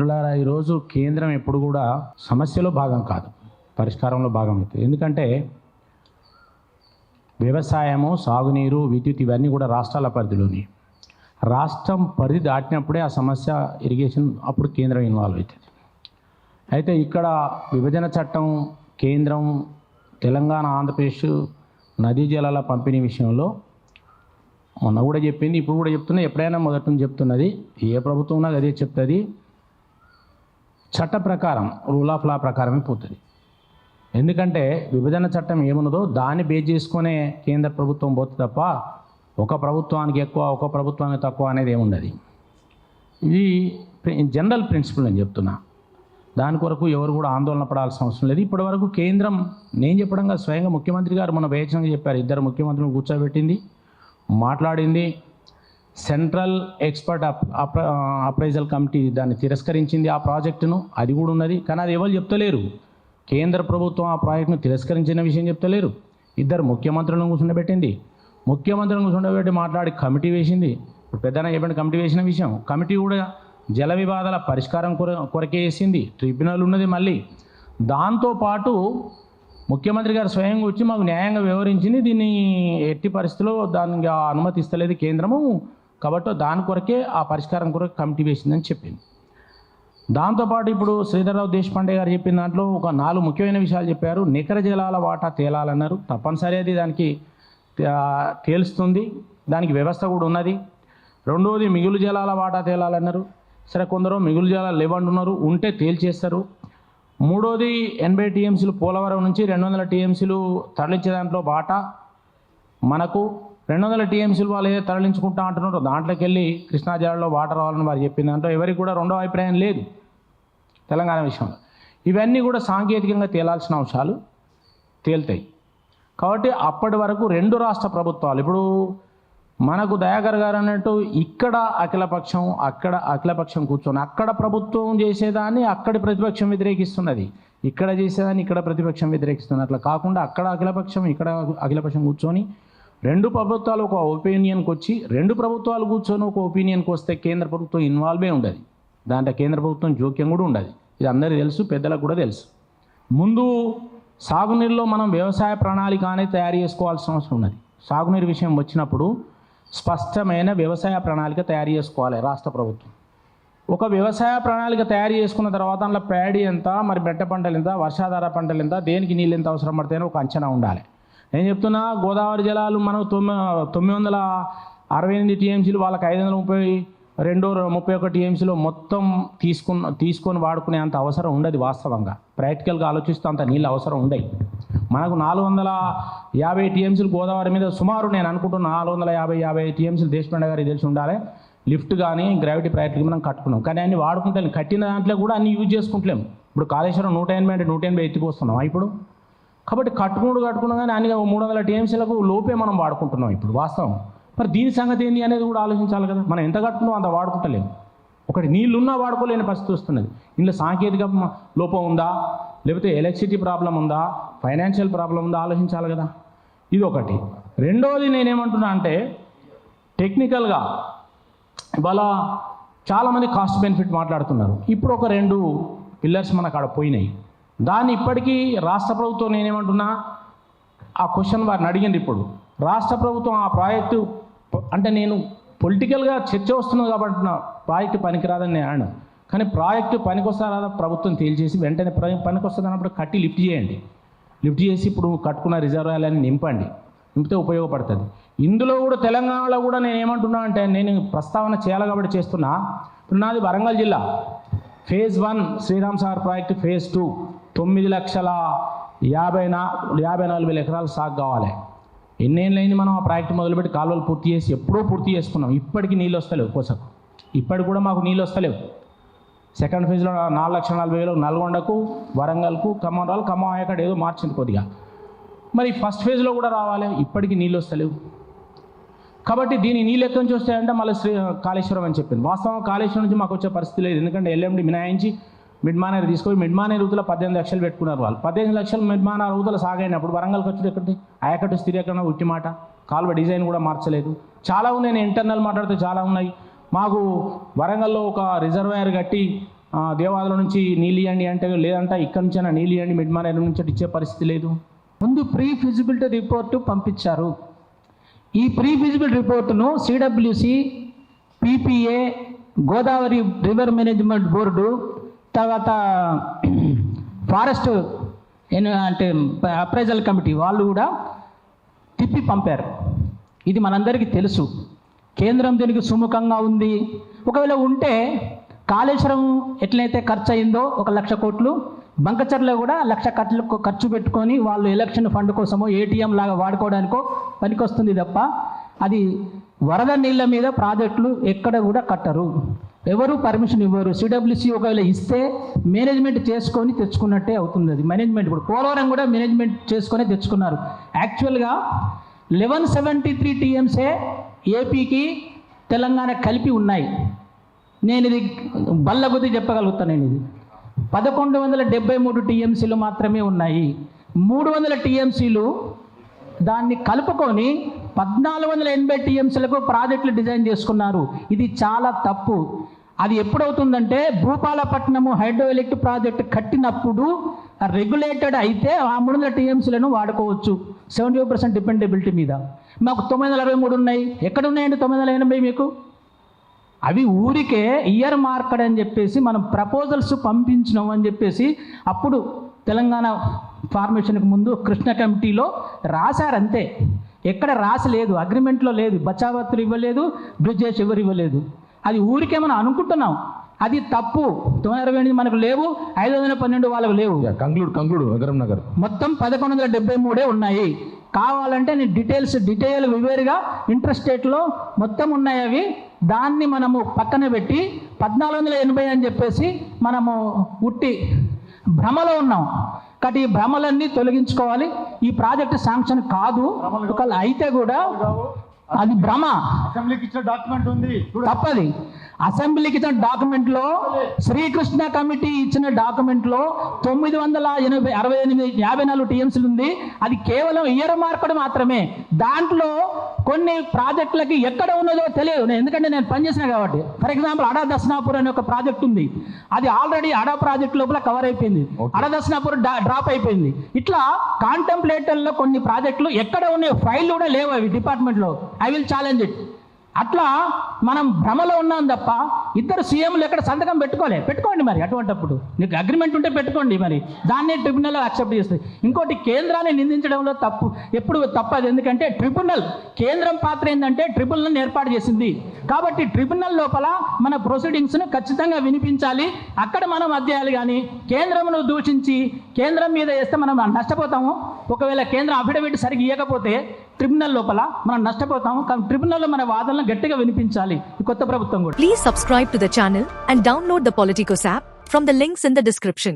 మిత్రులారా ఈరోజు కేంద్రం ఎప్పుడు కూడా సమస్యలో భాగం కాదు పరిష్కారంలో భాగం అవుతుంది ఎందుకంటే వ్యవసాయము సాగునీరు విద్యుత్ ఇవన్నీ కూడా రాష్ట్రాల పరిధిలోని. రాష్ట్రం పరిధి దాటినప్పుడే ఆ సమస్య ఇరిగేషన్ అప్పుడు కేంద్రం ఇన్వాల్వ్ అవుతుంది. అయితే ఇక్కడ విభజన చట్టం కేంద్రం తెలంగాణ ఆంధ్రప్రదేశ్ నదీ జలాల పంపిణీ విషయంలో మొన్న కూడా చెప్పింది ఇప్పుడు కూడా చెప్తున్నా ఎప్పుడైనా మొదటి నుంచి చెప్తున్నది ఏ ప్రభుత్వం ఉన్నా అదే చెప్తుంది. చట్ట ప్రకారం రూల్ ఆఫ్ లా ప్రకారమే పోతుంది. ఎందుకంటే విభజన చట్టం ఏమున్నదో దాన్ని బేస్ చేసుకునే కేంద్ర ప్రభుత్వం పోతుంది తప్ప ఒక ప్రభుత్వానికి ఎక్కువ ఒక ప్రభుత్వానికి తక్కువ అనేది ఏముండదు. ఇది జనరల్ ప్రిన్సిపల్ నేను చెప్తున్నా. దాని కొరకు ఎవరు కూడా ఆందోళన పడాల్సిన అవసరం లేదు. ఇప్పటి వరకు కేంద్రం నేను చెప్పడంగా స్వయంగా ముఖ్యమంత్రి గారు మన వేచనగా చెప్పారు. ఇద్దరు ముఖ్యమంత్రులను కూర్చోబెట్టింది మాట్లాడింది సెంట్రల్ ఎక్స్పర్ట్ అప్ అప్రైజల్ కమిటీ దాన్ని తిరస్కరించింది ఆ ప్రాజెక్టును. అది కూడా ఉన్నది. కానీ అది ఎవరు చెప్తలేరు. కేంద్ర ప్రభుత్వం ఆ ప్రాజెక్టును తిరస్కరించిన విషయం చెప్తలేరు. ఇద్దరు ముఖ్యమంత్రులను కూర్చుండబెట్టింది. ముఖ్యమంత్రులను కూర్చుండబెట్టి మాట్లాడి కమిటీ వేసింది. పెద్దన కమిటీ వేసిన విషయం. కమిటీ కూడా జల వివాదాల పరిష్కారం కొర కొరకే వేసింది. ట్రిబ్యునల్ ఉన్నది మళ్ళీ. దాంతోపాటు ముఖ్యమంత్రి గారు స్వయంగా వచ్చి మాకు న్యాయంగా వివరించింది. దీన్ని ఎట్టి పరిస్థితిలో దానికి అనుమతిస్తలేదు అనుమతి ఇస్తలేదు కేంద్రము. కాబట్టి దాని కొరకే ఆ పరిష్కారం కొరకు కమిటీ వేసిందని చెప్పింది. దాంతోపాటు ఇప్పుడు శ్రీధర్రావు దేశపాండే గారు చెప్పిన దాంట్లో ఒక నాలుగు ముఖ్యమైన విషయాలు చెప్పారు. నికర జలాల వాటా తేలాలన్నారు. తప్పనిసరి అది దానికి తేలుస్తుంది. దానికి వ్యవస్థ కూడా ఉన్నది. రెండవది మిగులు జలాల వాటా తేలాలన్నారు. సరే కొందరు మిగులు జలాలు లేవంటున్నారు. ఉంటే తేల్చేస్తారు. మూడోది ఎనభై టీఎంసీలు పోలవరం నుంచి రెండు వందల టీఎంసీలు తరలించే దాంట్లో బాట మనకు రెండు వందల టీఎంసీలు వాళ్ళు ఏదో తరలించుకుంటా అంటున్నారో. దాంట్లోకి వెళ్ళి కృష్ణా జిల్లాలో వాటర్ రావాలని వారు చెప్పిన దాంట్లో ఎవరికి కూడా రెండో అభిప్రాయం లేదు తెలంగాణ విషయంలో. ఇవన్నీ కూడా సాంకేతికంగా తేలాల్సిన అంశాలు తేలుతాయి. కాబట్టి అప్పటి వరకు రెండు రాష్ట్ర ప్రభుత్వాలు ఇప్పుడు మనకు దయాకర్ గారు అన్నట్టు ఇక్కడ అఖిలపక్షం అక్కడ అఖిలపక్షం కూర్చొని అక్కడ ప్రభుత్వం చేసేదాన్ని అక్కడి ప్రతిపక్షం వ్యతిరేకిస్తున్నది. ఇక్కడ చేసేదాన్ని ఇక్కడ ప్రతిపక్షం వ్యతిరేకిస్తుంది అట్లా కాకుండా అక్కడ అఖిలపక్షం ఇక్కడ అఖిలపక్షం కూర్చొని రెండు ప్రభుత్వాలు ఒక ఒపీనియన్కి వచ్చి రెండు ప్రభుత్వాలు కూర్చొని ఒక ఒపీనియన్కి వస్తే కేంద్ర ప్రభుత్వం ఇన్వాల్వే ఉండదు. దాంట్లో కేంద్ర ప్రభుత్వం జోక్యం కూడా ఉండదు. ఇది అందరికీ తెలుసు పెద్దలకు కూడా తెలుసు. ముందు సాగునీరులో మనం వ్యవసాయ ప్రణాళిక అనేది తయారు చేసుకోవాల్సిన అవసరం ఉన్నది. సాగునీరు విషయం వచ్చినప్పుడు స్పష్టమైన వ్యవసాయ ప్రణాళిక తయారు చేసుకోవాలి రాష్ట్ర ప్రభుత్వం. ఒక వ్యవసాయ ప్రణాళిక తయారు చేసుకున్న తర్వాత అందులో ప్యాడీ ఎంత మరి బెట్ట పంటలు ఎంత వర్షాధార పంటలు ఎంత దేనికి నీళ్ళు ఎంత అవసరం పడితేనే ఒక అంచనా ఉండాలి. నేను చెప్తున్నా? గోదావరి జలాలు మనం తొమ్మిది తొమ్మిది వందల అరవై ఎనిమిది టీఎంసీలు వాళ్ళకి ఐదు వందల ముప్పై రెండో ముప్పై ఒక టీఎంసీలో మొత్తం తీసుకున్న తీసుకొని వాడుకునే అంత అవసరం ఉండదు వాస్తవంగా. ప్రాక్టికల్గా ఆలోచిస్తే అంత నీళ్ళు అవసరం ఉండయి. మనకు నాలుగు వందల యాభై టీఎంసీలు గోదావరి మీద సుమారు నేను అనుకుంటున్న నాలుగు వందల యాభై యాభై టీఎంసీలు దేశపండ గారికి తెలిసి ఉండాలి. లిఫ్ట్ కానీ గ్రావిటీ ప్రాక్టికల్ మనం కట్టుకున్నాం. కానీ అన్ని వాడుకుంటే కట్టిన దాంట్లో కూడా అన్ని యూజ్ చేసుకుంటలేము ఇప్పుడు కాళేశ్వరం నూట ఎనభై అంటే నూట ఎనభై ఎత్తిపోస్తున్నాం ఇప్పుడు? కాబట్టి కట్టుకున్నాడు కట్టుకున్నాం కానీ అన్ని మూడు వందల టీఎంసీలకు లోపే మనం వాడుకుంటున్నాం ఇప్పుడు వాస్తవం. మరి దీని సంగతి ఏంటి అనేది కూడా ఆలోచించాలి కదా. మనం ఎంత కట్టుకున్నాం అంత వాడుకుంటలేము ఒకటి నీళ్ళున్నా వాడుకోలేని పరిస్థితి వస్తున్నది. ఇందులో సాంకేతిక లోపం ఉందా? లేకపోతే ఎలక్ట్రిసిటీ ప్రాబ్లం ఉందా? ఫైనాన్షియల్ ప్రాబ్లం ఉందా? ఆలోచించాలి కదా. ఇది ఒకటి రెండవది నేనేమంటున్నా అంటే టెక్నికల్గా ఇవాళ చాలామంది కాస్ట్ బెనిఫిట్ మాట్లాడుతున్నారు. ఇప్పుడు ఒక రెండు పిల్లర్స్ మనకు అక్కడ పోయినాయి. దాన్ని ఇప్పటికీ రాష్ట్ర ప్రభుత్వం నేనేమంటున్నా? ఆ క్వశ్చన్ వారిని అడిగింది ఇప్పుడు. రాష్ట్ర ప్రభుత్వం ఆ ప్రాజెక్టు అంటే నేను పొలిటికల్గా చర్చ వస్తున్నది కాబట్టి నా ప్రాజెక్టు పనికిరాదని నేను అన్నాను. కానీ ప్రాజెక్టు పనికొస్తారా? రాదా ప్రభుత్వం తేల్చేసి వెంటనే ప్ర- పనికొస్తుంది అన్నప్పుడు కట్టి లిఫ్ట్ చేయండి. లిఫ్ట్ చేసి ఇప్పుడు కట్టుకున్న రిజర్వాయర్లని నింపండి. నింపితే ఉపయోగపడుతుంది. ఇందులో కూడా తెలంగాణలో కూడా నేను ఏమంటున్నా అంటే నేను ప్రస్తావన చేయాలి కాబట్టి చేస్తున్నా. ఇప్పుడు నాది వరంగల్ జిల్లా. Phase one Sriram Sagar project phase two. తొమ్మిది లక్షల యాభై నా యాభై నాలుగు వేల ఎకరాలు సాగు కావాలి. ఎన్నేళ్ళైంది మనం ఆ ప్రాజెక్టు మొదలుపెట్టి కాలువలు పూర్తి చేసి ఎప్పుడో పూర్తి చేసుకున్నాం. ఇప్పటికీ నీళ్ళు వస్తలేవు కోసకు ఇప్పటికి కూడా మాకు నీళ్ళు వస్తలేవు. సెకండ్ ఫేజ్లో నాలుగు లక్షల నలభై వేలు నల్గొండకు వరంగల్కు ఖమ్మం రావాలి. ఖమ్మం అయ్యాక ఏదో మార్చింది కొద్దిగా. మరి ఫస్ట్ ఫేజ్లో కూడా రావాలి. ఇప్పటికీ నీళ్ళు వస్తలేవు. కాబట్టి దీని నీళ్ళు ఎక్కడి నుంచి వస్తాయంటే మళ్ళీ శ్రీ కాళేశ్వరం అని చెప్పింది. వాస్తవం కాళేశ్వరం నుంచి మాకు వచ్చే పరిస్థితి లేదు. ఎందుకంటే ఎల్ఎండి మినాయించి మిడ్మానేరు తీసుకొని మిడ్మానేరు ఊతుల పద్దెనిమిది లక్షలు పెట్టుకున్నారు వాళ్ళు. పద్దెనిమిది లక్షలు మిడ్ మానేరు సాగైనప్పుడు వరంగల్ ఖర్చులు ఎక్కడి ఆయకట్టు స్థితి ఎక్కడ ఉట్టి మాట కాలువ డిజైన్ కూడా మార్చలేదు. చాలా ఉన్నాయి. నేను ఇంటర్నల్ మాట్లాడితే చాలా ఉన్నాయి. మాకు వరంగల్లో ఒక రిజర్వాయర్ కట్టి ఆ, దేవాలయం నుంచి నీళ్ళు ఇవ్వండి అంటే లేదంటే. ఇక్కడ నుంచి నీళ్ళు ఇవ్వండి మిడ్మానేరు నుంచి ఇచ్చే పరిస్థితి లేదు. ముందు ప్రీ ఫిజిబిలిటీ రిపోర్టు పంపించారు. ఈ pre feasibility రిపోర్టును CWC PPA Godavari river management board తర్వాత ఫారెస్ట్ ఎన్- అంటే అప్రైజల్ కమిటీ వాళ్ళు కూడా తిప్పి పంపారు. ఇది మనందరికీ తెలుసు. కేంద్రం దీనికి సుముఖంగా ఉంది. ఒకవేళ ఉంటే కాళేశ్వరం ఎట్లయితే ఖర్చు అయిందో ఒక లక్ష కోట్లు బంకచర్లో కూడా లక్ష కట్లు ఖర్చు పెట్టుకొని వాళ్ళు ఎలక్షన్ ఫండ్ కోసమో ఏటీఎం లాగా వాడుకోవడానికో పనికొస్తుంది తప్ప అది వరద నీళ్ళ మీద ప్రాజెక్టులు ఎక్కడ కూడా కట్టరు. ఎవరు పర్మిషన్ ఇవ్వరు. సిడబ్ల్యూసి ఒకవేళ ఇస్తే మేనేజ్మెంట్ చేసుకొని తెచ్చుకున్నట్టే అవుతుంది అది. మేనేజ్మెంట్ ఇప్పుడు పోలవరం కూడా మేనేజ్మెంట్ చేసుకొని తెచ్చుకున్నారు. యాక్చువల్గా లెవెన్ సెవెంటీ త్రీ టీఎంసే ఏపీకి తెలంగాణ కలిపి ఉన్నాయి. నేను ఇది బల్లగుద్ది చెప్పగలుగుతాను నేను ఇది. పదకొండు వందల డెబ్బై మూడు టీఎంసీలు మాత్రమే ఉన్నాయి. మూడు వందల టీఎంసీలు దాన్ని కలుపుకొని పద్నాలుగు వందల ఎనభై టీఎంసీలకు ప్రాజెక్టులు డిజైన్ చేసుకున్నారు. ఇది చాలా తప్పు. అది ఎప్పుడవుతుందంటే భూపాలపట్నము హైడ్రో ఎలక్ట్రిక్ ప్రాజెక్ట్ కట్టినప్పుడు రెగ్యులేటెడ్ అయితే ఆ మూడు వందల టీఎంసీలను వాడుకోవచ్చు. సెవెంటీ ఫైవ్ పర్సెంట్ డిపెండబిలిటీ మీద. మాకు తొమ్మిది వందల అరవై మూడు ఉన్నాయి. ఎక్కడ ఉన్నాయండి తొమ్మిది వందల ఎనభై మీకు? అవి ఊరికే ఇయర్ మార్కెట్ అని చెప్పేసి మనం ప్రపోజల్స్ పంపించినాం అని చెప్పేసి అప్పుడు తెలంగాణ ఫార్మేషన్కి ముందు కృష్ణ కమిటీలో రాశారంతే. ఎక్కడ రాసలేదు అగ్రిమెంట్లో లేదు బచావత్తులు ఇవ్వలేదు బ్రిడ్జెస్ ఎవరు ఇవ్వలేదు. అది ఊరికే మనం అనుకుంటున్నాం. అది తప్పు. తొమ్మిది అరవై ఎనిమిది మనకు లేవు ఐదు వందల పన్నెండు వాళ్ళకు లేవు. కంక్లూడ్ కంక్లూడ్ నగర్ మొత్తం పదకొండు వందల డెబ్బై మూడే ఉన్నాయి. కావాలంటే నేను డీటెయిల్స్ డీటెయిల్ వివేరుగా ఇంట్రెస్టేట్లో మొత్తం ఉన్నాయి అవి. దాన్ని మనము పక్కన పెట్టి పద్నాలుగు వందల ఎనభై అని చెప్పేసి మనము ఉట్టి భ్రమలో ఉన్నాం. కాబట్టి ఈ భ్రమలన్నీ తొలగించుకోవాలి. ఈ ప్రాజెక్ట్ శాంక్షన్ కాదు. ఒకవేళ అయితే కూడా అది భ్రమ. అసెంబ్లీకి ఇచ్చిన డాక్యుమెంట్ ఉంది. తప్పది. అసెంబ్లీకి ఇచ్చిన డాక్యుమెంట్లో శ్రీకృష్ణ కమిటీ ఇచ్చిన డాక్యుమెంట్లో తొమ్మిది వందల ఎనభై అరవై ఎనిమిది యాభై నాలుగు టీఎంసీలు ఉంది. అది కేవలం ఇయర్ మార్కెట్ మాత్రమే. దాంట్లో కొన్ని ప్రాజెక్టులకి ఎక్కడ ఉన్నదో తెలియదు. నేను ఎందుకంటే నేను పనిచేసిన కాబట్టి. ఫర్ ఎగ్జాంపుల్ అడా దర్శనాపూర్ అనే ఒక ప్రాజెక్ట్ ఉంది. అది ఆల్రెడీ అడా ప్రాజెక్ట్ లోపల కవర్ అయిపోయింది. అడా దర్శనాపూర్ డ్రాప్ అయిపోయింది. ఇట్లా కాంటెంప్లేటర్లో కొన్ని ప్రాజెక్టులు ఎక్కడ ఉన్నాయి ఫైల్ కూడా లేవు అవి డిపార్ట్మెంట్లో. ఐ విల్ ఛాలెంజ్ ఇట్ అట్లా మనం భ్రమలో ఉన్నాం తప్ప ఇద్దరు సీఎంలు ఎక్కడ సంతకం పెట్టుకోలే. పెట్టుకోండి మరి అటువంటప్పుడు. నీకు అగ్రిమెంట్ ఉంటే పెట్టుకోండి మరి. దాన్ని ట్రిబ్యునల్ యాక్సెప్ట్ చేస్తుంది. ఇంకోటి కేంద్రాన్ని నిందించడంలో తప్పు. ఎప్పుడు తప్పదు. ఎందుకంటే ట్రిబ్యునల్ కేంద్రం పాత్ర ఏంటంటే ట్రిబ్యునల్ని ఏర్పాటు చేసింది. కాబట్టి ట్రిబ్యునల్ లోపల మన ప్రొసీడింగ్స్ను ఖచ్చితంగా వినిపించాలి. అక్కడ మనం అధ్యాయాలు కానీ కేంద్రమును దూషించి కేంద్రం మీద వేస్తే మనం నష్టపోతాము. ఒకవేళ కేంద్రం అఫిడవిట్ సరిగ్గా ఇవ్వకపోతే ట్రిబ్యునల్ లోపల మనం నష్టపోతాము. కానీ ట్రిబ్యునల్ మన వాదనలు గట్టిగా వినిపించాలి. కొత్త ప్రభుత్వం కూడా. Please subscribe to the channel and download the political app from the links in the description